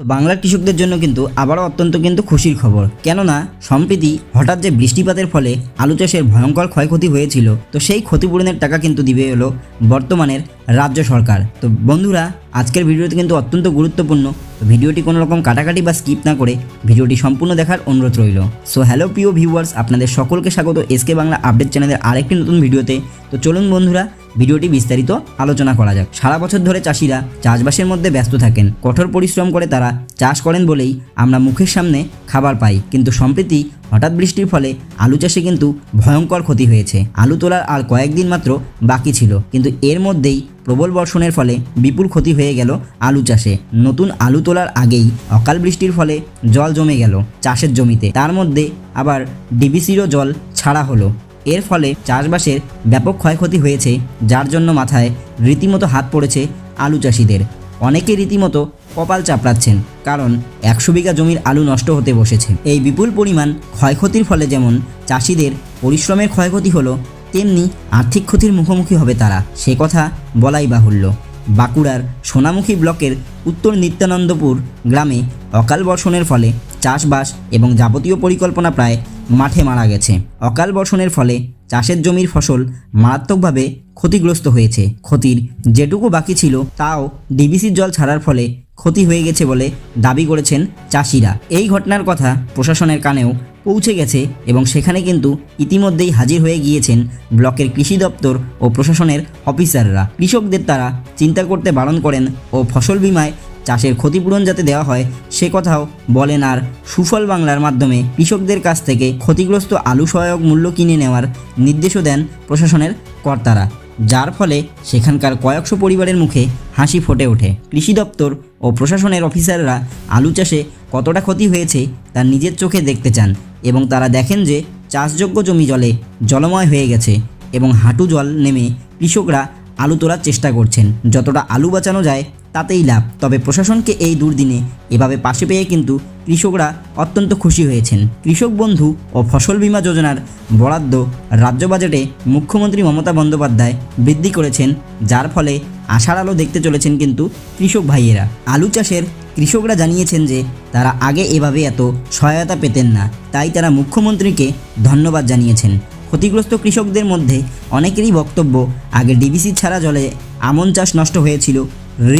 তো বাংলার কৃষকদের জন্য কিন্তু আবারও অত্যন্ত কিন্তু খুশির খবর। কেননা, সম্প্রতি হঠাৎ যে বৃষ্টিপাতের ফলে আলু চাষের ভয়ঙ্কর ক্ষয়ক্ষতি হয়েছিল, তো সেই ক্ষতিপূরণের টাকা কিন্তু দিবে হলো বর্তমানের রাজ্য সরকার। তো বন্ধুরা, আজকের ভিডিওটি কিন্তু অত্যন্ত গুরুত্বপূর্ণ। তো ভিডিওটি কোনো রকম কাটাকাটি বা স্কিপ না করে ভিডিওটি সম্পূর্ণ দেখার অনুরোধ রইল। সো হ্যালো প্রিয় ভিউয়ার্স, আপনাদের সকলকে স্বাগত এসকে বাংলা আপডেট চ্যানেলের আরেকটি নতুন ভিডিওতে। তো চলুন বন্ধুরা ভিডিওটি বিস্তারিত আলোচনা করা যাক। সারা বছর ধরে চাষিরা চাষবাসের মধ্যে ব্যস্ত থাকেন। কঠোর পরিশ্রম করে তারা চাষ করেন বলেই আমরা মুখের সামনে খাবার পাই। কিন্তু সম্প্রতি হঠাৎ বৃষ্টির ফলে আলু চাষে কিন্তু ভয়ঙ্কর ক্ষতি হয়েছে। আলু তোলার আর কয়েকদিন মাত্র বাকি ছিল। কিন্তু এর মধ্যেই প্রবল বর্ষণের ফলে বিপুল ক্ষতি হয়ে গেল আলু চাষে। নতুন আলু তোলার আগেই অকাল বৃষ্টির ফলে জল জমে গেল চাষের জমিতে। তার মধ্যে আবার ডিবিসিরও জল ছাড়া হলো। এর ফলে চাষবাসের ব্যাপক ক্ষয়ক্ষতি হয়েছে, যার জন্য মাথায় রীতিমতো হাত পড়েছে আলু চাষিদের। অনেকে রীতিমতো কপাল চাপড়াচ্ছেন, কারণ একশো বিঘা জমির আলু নষ্ট হতে বসেছে। এই বিপুল পরিমাণ ক্ষয়ক্ষতির ফলে যেমন চাষিদের পরিশ্রমের ক্ষয়ক্ষতি হলো, তেমনি আর্থিক ক্ষতির মুখোমুখি হবে তারা। সে কথা বলাই বাহুল্য। বাঁকুড়ার সোনামুখী ব্লকের উত্তর নিত্যানন্দপুর গ্রামে অকাল বর্ষণের ফলে চাষবাস এবং যাবতীয় পরিকল্পনা প্রায় মাঠে মারা গেছে। অকাল বর্ষণের ফলে চাষের জমির ফসল মারাত্মকভাবে ক্ষতিগ্রস্ত হয়েছে। ক্ষতির যেটুকু বাকি ছিল তাও ডিবিসির জল ছাড়ার ফলে ক্ষতি হয়ে গেছে বলে দাবি করেছেন চাষিরা। এই ঘটনার কথা প্রশাসনের কানেও পৌঁছে গেছে এবং সেখানে কিন্তু ইতিমধ্যেই হাজির হয়ে গিয়েছেন ব্লকের কৃষি দপ্তর ও প্রশাসনের অফিসাররা। কৃষকদের তারা চিন্তা করতে বারণ করেন ও ফসল বিমায় চাষের ক্ষতিপূরণ যাতে দেওয়া হয়, সে কথাও বলেন আর সুফল বাংলার মাধ্যমে কৃষকদের কাছ থেকে ক্ষতিগ্রস্ত আলু সহায়ক মূল্য কিনে নেওয়ার নির্দেশও দেন প্রশাসনের কর্তারা, যার ফলে সেখানকার কয়েকশো পরিবারের মুখে হাসি ফোটে ওঠে। কৃষি দপ্তর ও প্রশাসনের অফিসাররা আলু চাষে কতটা ক্ষতি হয়েছে তা নিজের চোখে দেখতে চান এবং তারা দেখেন যে চাষযোগ্য জমি জলে জলময় হয়ে গেছে এবং হাঁটু জল নেমে কৃষকরা আলু তোলার চেষ্টা করছেন। যতটা আলু বাঁচানো যায় তাতেই লাভ। তবে প্রশাসনকে এই দুর্দিনে এভাবে পাশে পেয়ে কিন্তু কৃষকরা অত্যন্ত খুশি হয়েছেন। কৃষক বন্ধু ও ফসল বীমা যোজনার বরাদ্দ রাজ্য বাজেটে মুখ্যমন্ত্রী মমতা বন্দ্যোপাধ্যায় বৃদ্ধি করেছেন, যার ফলে আশার আলো দেখতে চলেছেন কিন্তু কৃষক ভাইয়েরা। আলু চাষের কৃষকরা জানিয়েছেন যে, তারা আগে এভাবে এত সহায়তা পেতেন না। তাই তারা মুখ্যমন্ত্রীকে ধন্যবাদ জানিয়েছেন। ক্ষতিগ্রস্ত কৃষকদের মধ্যে অনেকেরই বক্তব্য, আগে ডিবিসি ছাড়া জলে আমন চাষ নষ্ট হয়েছিল।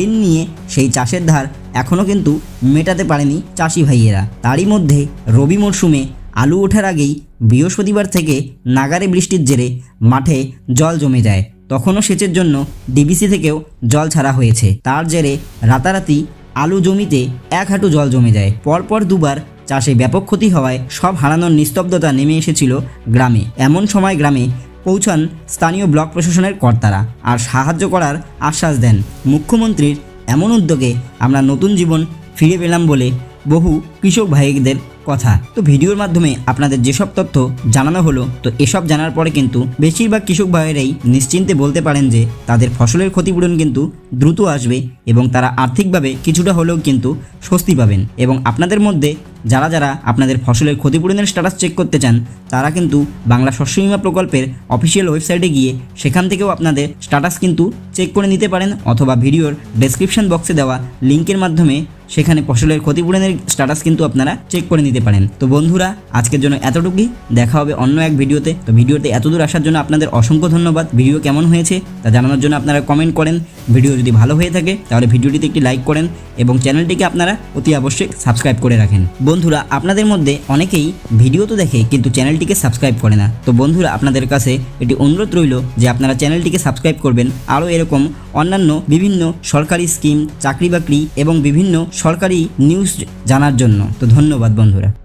ঋণ নিয়ে সেই চাষের ধার এখনও কিন্তু মেটাতে পারেনি চাষি ভাইয়েরা। তারই মধ্যে রবি মরশুমে আলু ওঠার আগেই বৃহস্পতিবার থেকে নাগারে বৃষ্টির জেরে মাঠে জল জমে যায়। তখনও সেচের জন্য ডিবিসি থেকেও জল ছাড়া হয়েছে। তার জেরে রাতারাতি আলু জমিতে এক হাঁটু জল জমে যায়। পরপর দুবার চাষে ব্যাপক ক্ষতি হওয়ায় সব হারানোর নিস্তব্ধতা নেমে এসেছিল গ্রামে। এমন সময় গ্রামে পৌঁছান স্থানীয় ব্লক প্রশাসনের কর্তারা আর সাহায্য করার আশ্বাস দেন। মুখ্যমন্ত্রীর এমন উদ্যোগে আমরা নতুন জীবন ফিরে পেলাম বলে বহু কৃষক ভাইদের কথা। তো ভিডিওর মাধ্যমে আপনাদের যেসব তথ্য জানানো হলো, তো এসব জানার পরে কিন্তু বেশিরভাগ কৃষক ভাইয়েরাই নিশ্চিন্তে বলতে পারেন যে তাদের ফসলের ক্ষতিপূরণ কিন্তু দ্রুত আসবে এবং তারা আর্থিকভাবে কিছুটা হলেও কিন্তু স্বস্তি পাবেন। এবং আপনাদের মধ্যে যারা যারা আপনাদের ফসলের ক্ষতিপূরণের স্ট্যাটাস চেক করতে চান, তারা কিন্তু বাংলা শস্য বীমা প্রকল্পের অফিসিয়াল ওয়েবসাইটে গিয়ে সেখান থেকেও আপনাদের স্ট্যাটাস কিন্তু চেক করে নিতে পারেন অথবা ভিডিওর ডেসক্রিপশন বক্সে দেওয়া লিঙ্কের মাধ্যমে সেখানে ফসলের ক্ষতিপূরণের স্ট্যাটাস কিন্তু আপনারা চেক করে নিতে পারেন। তো বন্ধুরা, আজকের জন্য এতটুকুই। দেখা হবে অন্য এক ভিডিওতে। তো ভিডিওতে এতদূর আসার জন্য আপনাদের অসংখ্য ধন্যবাদ। ভিডিও কেমন হয়েছে তা জানানোর জন্য আপনারা কমেন্ট করেন। ভিডিও যদি ভালো হয়ে থাকে, তাহলে ভিডিওটিতে একটি লাইক করেন এবং চ্যানেলটিকে আপনারা অতি আবশ্যক সাবস্ক্রাইব করে রাখেন। বন্ধুরা, আপনাদের মধ্যে অনেকেই ভিডিও তো দেখে কিন্তু চ্যানেলটিকে সাবস্ক্রাইব করে না। তো বন্ধুরা, আপনাদের কাছে এটি অনুরোধ রইল যে আপনারা চ্যানেলটিকে সাবস্ক্রাইব করবেন। আরও এরকম অন্যান্য বিভিন্ন সরকারি স্কিম চাকরি বাকরি এবং বিভিন্ন সরকারি নিউজ জানার জন্য। তো ধন্যবাদ বন্ধুরা।